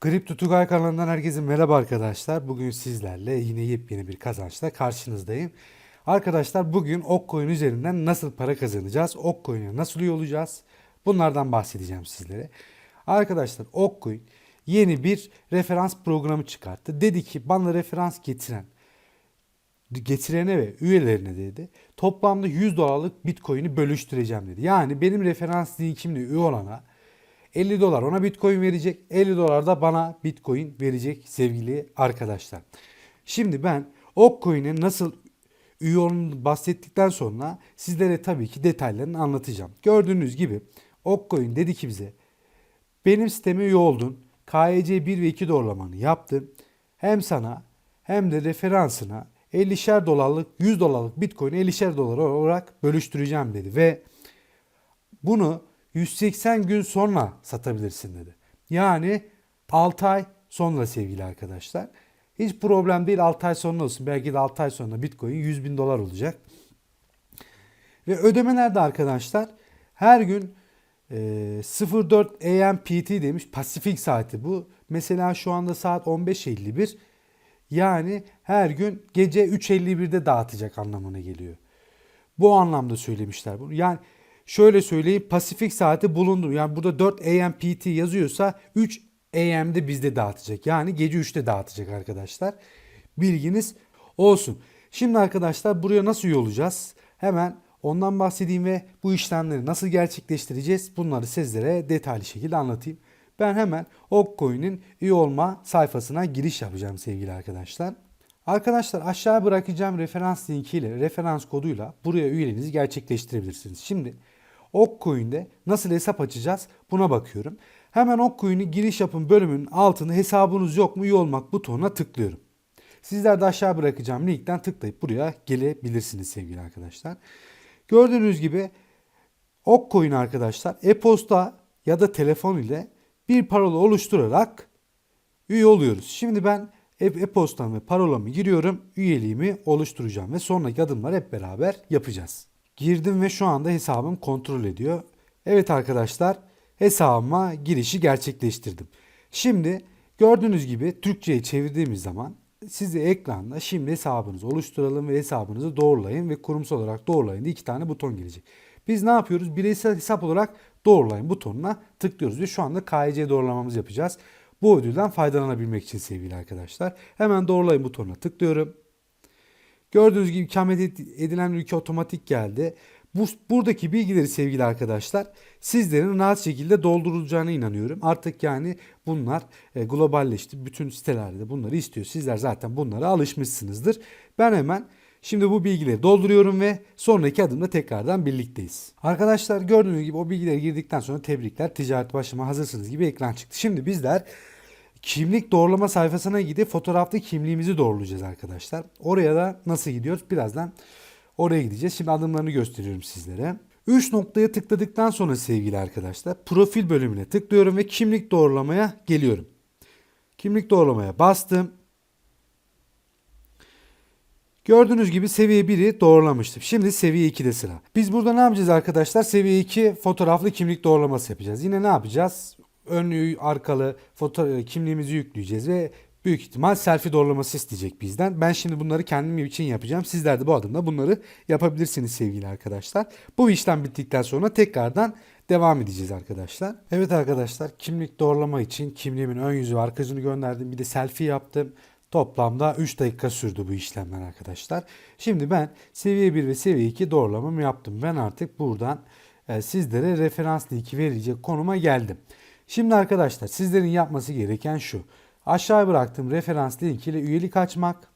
Kripto Tugay kanalından herkese merhaba arkadaşlar. Bugün sizlerle yine yepyeni bir kazançla karşınızdayım. Arkadaşlar bugün Okcoin üzerinden nasıl para kazanacağız? Okcoin'e nasıl üye olacağız? Bunlardan bahsedeceğim sizlere. Arkadaşlar Okcoin yeni bir referans programı çıkarttı. Dedi ki bana referans getiren getirene ve üyelerine dedi toplamda 100 dolarlık bitcoin'i bölüştüreceğim dedi. Yani benim referans linkimle üye olana 50 dolar ona bitcoin verecek 50 dolar da bana bitcoin verecek sevgili arkadaşlar. Şimdi ben Okcoin'e nasıl üye olduğunu bahsettikten sonra sizlere tabii ki detaylarını anlatacağım. Gördüğünüz gibi Okcoin dedi ki bize benim siteme üye oldun. KYC 1 ve 2 doğrulamanı yaptın. Hem sana hem de referansına 50'şer dolarlık 100 dolarlık bitcoin'i 50'şer dolar olarak bölüştüreceğim dedi. Ve bunu 180 gün sonra satabilirsin dedi. Yani 6 ay sonra sevgili arkadaşlar. Hiç problem değil 6 ay sonra olsun. Belki de 6 ay sonra bitcoin 100 bin dolar olacak. Ve ödemeler de arkadaşlar her gün e, 04 AM PT demiş Pasifik saati bu. Mesela şu anda saat 15.51. Yani her gün gece 3.51'de dağıtacak anlamına geliyor. Bu anlamda söylemişler bunu. Yani şöyle söyleyeyim Pasifik saati bulundu. Yani burada 4 AM PT yazıyorsa 3 AM'de bizde dağıtacak. Yani gece 3'te dağıtacak arkadaşlar. Bilginiz olsun. Şimdi arkadaşlar buraya nasıl üye olacağız? Hemen ondan bahsedeyim ve bu işlemleri nasıl gerçekleştireceğiz? Bunları sizlere detaylı şekilde anlatayım. Ben hemen Okcoin'in üye olma sayfasına giriş yapacağım sevgili arkadaşlar. Arkadaşlar aşağıya bırakacağım referans linkiyle, referans koduyla buraya üyeliğinizi gerçekleştirebilirsiniz. Şimdi Okcoin'de nasıl hesap açacağız buna bakıyorum. Hemen Okcoin'i giriş yapın bölümünün altında hesabınız yok mu üye olmak butonuna tıklıyorum. Sizler de aşağı bırakacağım linkten tıklayıp buraya gelebilirsiniz sevgili arkadaşlar. Gördüğünüz gibi Okcoin arkadaşlar e-posta ya da telefon ile bir parola oluşturarak üye oluyoruz. Şimdi ben e-postam ve parolamı giriyorum. Üyeliğimi oluşturacağım ve sonraki adımları hep beraber yapacağız. Girdim ve şu anda hesabım kontrol ediyor. Evet arkadaşlar hesabıma girişi gerçekleştirdim. Şimdi gördüğünüz gibi Türkçe'ye çevirdiğimiz zaman size ekranda şimdi hesabınızı oluşturalım ve hesabınızı doğrulayın ve kurumsal olarak doğrulayın diye iki tane buton gelecek. Biz ne yapıyoruz? Bireysel hesap olarak doğrulayın butonuna tıklıyoruz ve şu anda KYC doğrulamamızı yapacağız. Bu ödülden faydalanabilmek için sevgili arkadaşlar. Hemen doğrulayın butonuna tıklıyorum. Gördüğünüz gibi ikamet edilen ülke otomatik geldi. Bu, buradaki bilgileri sevgili arkadaşlar sizlerin rahat şekilde doldurulacağına inanıyorum. Artık yani bunlar e, globalleşti. Bütün sitelerde bunları istiyor. Sizler zaten bunlara alışmışsınızdır. Ben hemen şimdi bu bilgileri dolduruyorum ve sonraki adımda tekrardan birlikteyiz. Arkadaşlar gördüğünüz gibi o bilgileri girdikten sonra tebrikler ticaret başlama hazırsınız gibi ekran çıktı. Şimdi bizler kimlik doğrulama sayfasına gidip fotoğraflı kimliğimizi doğrulayacağız arkadaşlar. Oraya da nasıl gidiyoruz birazdan Oraya gideceğiz. Şimdi adımlarını gösteriyorum sizlere. 3 noktaya tıkladıktan sonra sevgili arkadaşlar profil bölümüne tıklıyorum ve kimlik doğrulamaya geliyorum. Kimlik doğrulamaya bastım. Gördüğünüz gibi seviye 1'i doğrulamıştım. Şimdi seviye 2'de sıra. Biz burada ne yapacağız arkadaşlar? Seviye 2 fotoğraflı kimlik doğrulaması yapacağız. Yine ne yapacağız? Önlü, arkalı foto kimliğimizi yükleyeceğiz ve büyük ihtimal selfie doğrulaması isteyecek bizden. Ben şimdi bunları kendim için yapacağım. Sizler de bu adımda bunları yapabilirsiniz sevgili arkadaşlar. Bu işlem bittikten sonra tekrardan devam edeceğiz arkadaşlar. Evet arkadaşlar kimlik doğrulama için kimliğimin ön yüzü ve arka yüzünü gönderdim. Bir de selfie yaptım. Toplamda 3 dakika sürdü bu işlemler arkadaşlar. Şimdi ben seviye 1 ve seviye 2 doğrulamamı yaptım. Ben artık buradan e, sizlere referans linki verilecek konuma geldim. Şimdi arkadaşlar sizlerin yapması gereken şu. Aşağıya bıraktığım referans link ile üyelik açmak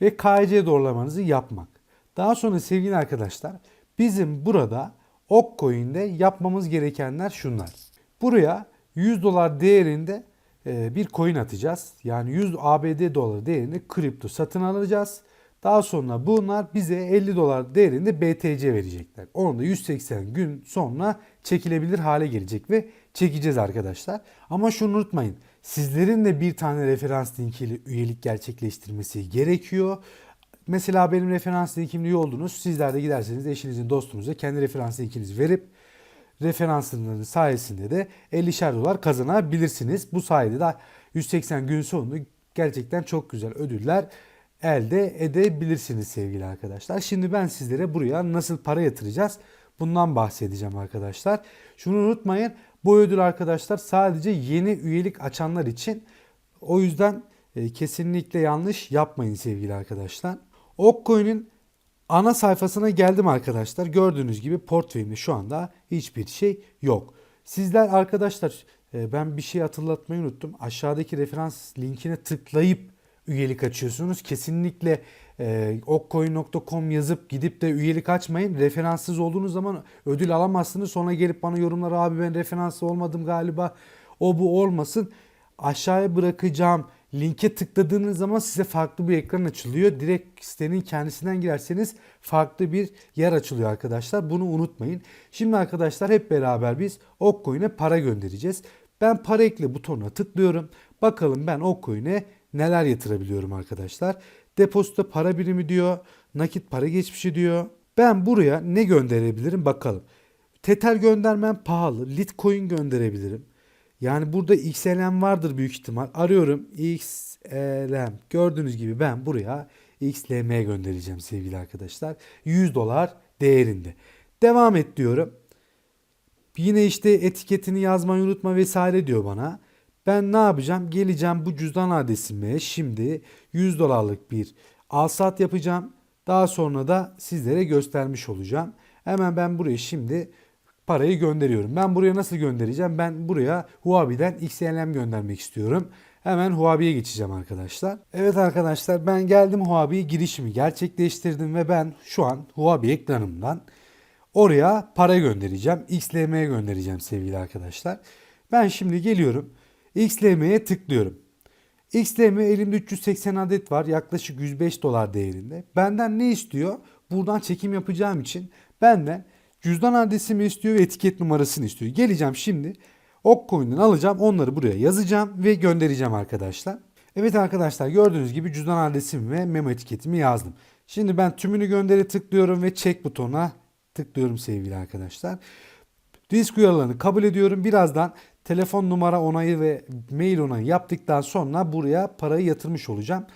ve KYC doğrulamanızı yapmak. Daha sonra sevgili arkadaşlar bizim burada Okcoin'de yapmamız gerekenler şunlar. Buraya 100 dolar değerinde e, bir coin atacağız. Yani 100 ABD doları değerinde kripto satın alacağız. Daha sonra bunlar bize 50 dolar değerinde BTC verecekler. Onu da 180 gün sonra çekilebilir hale gelecek ve çekeceğiz arkadaşlar. Ama şunu unutmayın. Sizlerin de bir tane referans linkiyle üyelik gerçekleştirmesi gerekiyor. Mesela benim referans linkimle üye oldunuz. Sizler de giderseniz eşinizin dostunuza kendi referans linkinizi verip referanslarının sayesinde de 50'şer dolar kazanabilirsiniz. Bu sayede de 180 gün sonunda gerçekten çok güzel ödüller elde edebilirsiniz sevgili arkadaşlar. Şimdi ben sizlere buraya nasıl para yatıracağız bundan bahsedeceğim arkadaşlar. Şunu unutmayın bu ödül arkadaşlar sadece yeni üyelik açanlar için. O yüzden e, kesinlikle yanlış yapmayın sevgili arkadaşlar. Okcoin'in ana sayfasına geldim arkadaşlar. Gördüğünüz gibi portföyümde şu anda hiçbir şey yok. Sizler arkadaşlar e, ben bir şey hatırlatmayı unuttum. Aşağıdaki referans linkine tıklayıp üyelik açıyorsunuz. Kesinlikle e, okcoin.com yazıp gidip de üyelik açmayın. Referanssız olduğunuz zaman ödül alamazsınız. Sonra gelip bana yorumlara abi ben referanslı olmadım galiba. O bu olmasın. Aşağıya bırakacağım linke tıkladığınız zaman size farklı bir ekran açılıyor. Direkt sitenin kendisinden girerseniz farklı bir yer açılıyor arkadaşlar. Bunu unutmayın. Şimdi arkadaşlar hep beraber biz Okcoin'e para göndereceğiz. Ben para ekle butonuna tıklıyorum. Bakalım ben Okcoin'e neler yatırabiliyorum arkadaşlar. Depozito para birimi diyor. Nakit para geçmişi diyor. Ben buraya ne gönderebilirim bakalım. Tether göndermem pahalı. Litecoin gönderebilirim. Yani burada XLM vardır büyük ihtimal. Arıyorum XLM. Gördüğünüz gibi ben buraya XLM göndereceğim sevgili arkadaşlar. 100 dolar değerinde. Devam et diyorum. Yine işte etiketini yazmayı unutma vesaire diyor bana. Ben ne yapacağım? Geleceğim bu cüzdan adresime şimdi 100 dolarlık bir alsat yapacağım. Daha sonra da sizlere göstermiş olacağım. Hemen ben buraya şimdi parayı gönderiyorum. Ben buraya nasıl göndereceğim? Ben buraya Huobi'den XLM göndermek istiyorum. Hemen Huobi'ye geçeceğim arkadaşlar. Evet arkadaşlar ben geldim Huobi'ye girişimi gerçekleştirdim ve ben şu an Huobi ekranımdan oraya para göndereceğim. XLM'ye göndereceğim sevgili arkadaşlar. Ben şimdi geliyorum. XLM'ye tıklıyorum. XLM elimde 380 adet var. Yaklaşık 105 dolar değerinde. Benden ne istiyor? Buradan çekim yapacağım için benden cüzdan adresimi istiyor ve etiket numarasını istiyor. Geleceğim şimdi Okcoin'den alacağım. Onları buraya yazacağım ve göndereceğim arkadaşlar. Evet arkadaşlar gördüğünüz gibi cüzdan adresimi ve memo etiketimi yazdım. Şimdi ben tümünü gönderi tıklıyorum ve çek butonuna tıklıyorum sevgili arkadaşlar. Risk uyarılarını kabul ediyorum. Birazdan telefon numara onayı ve mail onayı yaptıktan sonra buraya parayı yatırmış olacağım.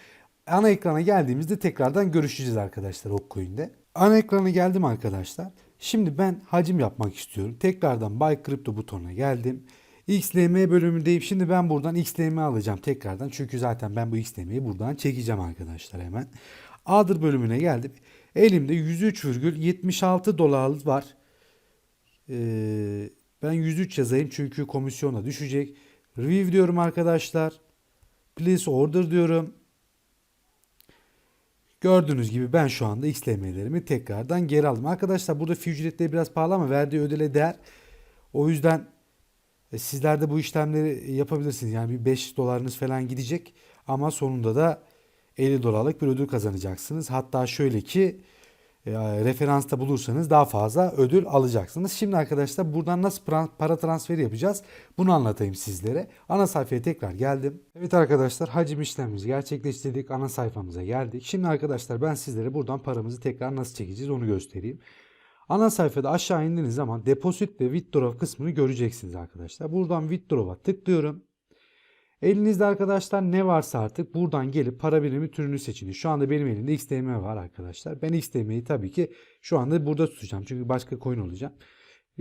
Ana ekrana geldiğimizde tekrardan görüşeceğiz arkadaşlar Okcoin'de. Ana ekrana geldim arkadaşlar. Şimdi ben hacim yapmak istiyorum. Tekrardan Buy Crypto butonuna geldim. XLM bölümündeyim. Şimdi ben buradan XLM alacağım tekrardan. Çünkü zaten ben bu XLM'yi buradan çekeceğim arkadaşlar hemen. Other bölümüne geldim. Elimde 103,76 dolar var. Ee, ben 103 yazayım çünkü komisyona düşecek. Review diyorum arkadaşlar. Please order diyorum. Gördüğünüz gibi ben şu anda XLM'lerimi tekrardan geri aldım. Arkadaşlar burada ücretleri biraz pahalı ama verdiği ödele değer. O yüzden e, sizler de bu işlemleri yapabilirsiniz. Yani bir 5 dolarınız falan gidecek ama sonunda da 50 dolarlık bir ödül kazanacaksınız. Hatta şöyle ki referansta bulursanız daha fazla ödül alacaksınız. Şimdi arkadaşlar buradan nasıl para transferi yapacağız? Bunu anlatayım sizlere. Ana sayfaya tekrar geldim. Evet arkadaşlar hacim işlemimizi gerçekleştirdik. Ana sayfamıza geldik. Şimdi arkadaşlar ben sizlere buradan paramızı tekrar nasıl çekeceğiz onu göstereyim. Ana sayfada aşağı indiğiniz zaman deposit ve withdraw kısmını göreceksiniz arkadaşlar. Buradan withdraw'a tıklıyorum. Elinizde arkadaşlar ne varsa artık buradan gelip para birimi türünü seçin. Şu anda benim elimde XTM var arkadaşlar. Ben XTM'yi tabii ki şu anda burada tutacağım. Çünkü başka coin olacağım.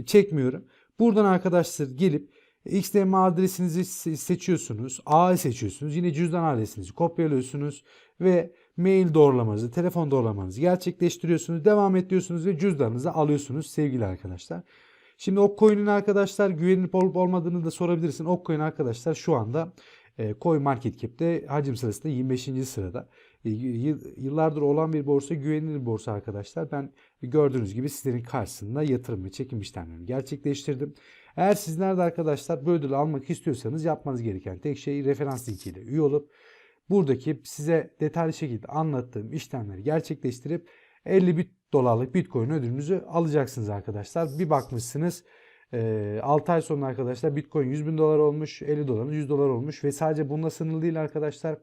Çekmiyorum. Buradan arkadaşlar gelip XTM adresinizi seçiyorsunuz. A'yı seçiyorsunuz. Yine cüzdan adresinizi kopyalıyorsunuz ve mail doğrulamanızı, telefon doğrulamanızı gerçekleştiriyorsunuz. Devam ediyorsunuz ve cüzdanınızı alıyorsunuz sevgili arkadaşlar. Şimdi Okcoin'in arkadaşlar güvenilip olup olmadığını da sorabilirsin. Okcoin arkadaşlar şu anda e, Coin Market Cap'te hacim sırasında 25. sırada. E, yıllardır olan bir borsa güvenilir bir borsa arkadaşlar. Ben gördüğünüz gibi sizlerin karşısında yatırım ve çekim işlemlerini gerçekleştirdim. Eğer sizler de arkadaşlar bu ödülü almak istiyorsanız yapmanız gereken tek şey referans linkiyle üye olup buradaki size detaylı şekilde anlattığım işlemleri gerçekleştirip 50 bit dolarlık Bitcoin ödülünüzü alacaksınız arkadaşlar. Bir bakmışsınız 6 ay sonra arkadaşlar Bitcoin 100 bin dolar olmuş, 50 dolarınız 100 dolar olmuş ve sadece bununla sınırlı değil arkadaşlar.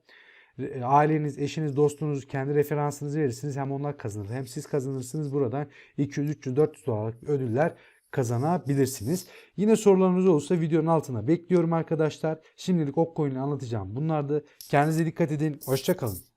Aileniz, eşiniz, dostunuz kendi referansınızı verirsiniz. Hem onlar kazanır hem siz kazanırsınız. Buradan 200, 300, 400 dolarlık ödüller kazanabilirsiniz. Yine sorularınız olursa videonun altına bekliyorum arkadaşlar. Şimdilik Okcoin'i anlatacağım. Bunlar da kendinize dikkat edin. Hoşçakalın.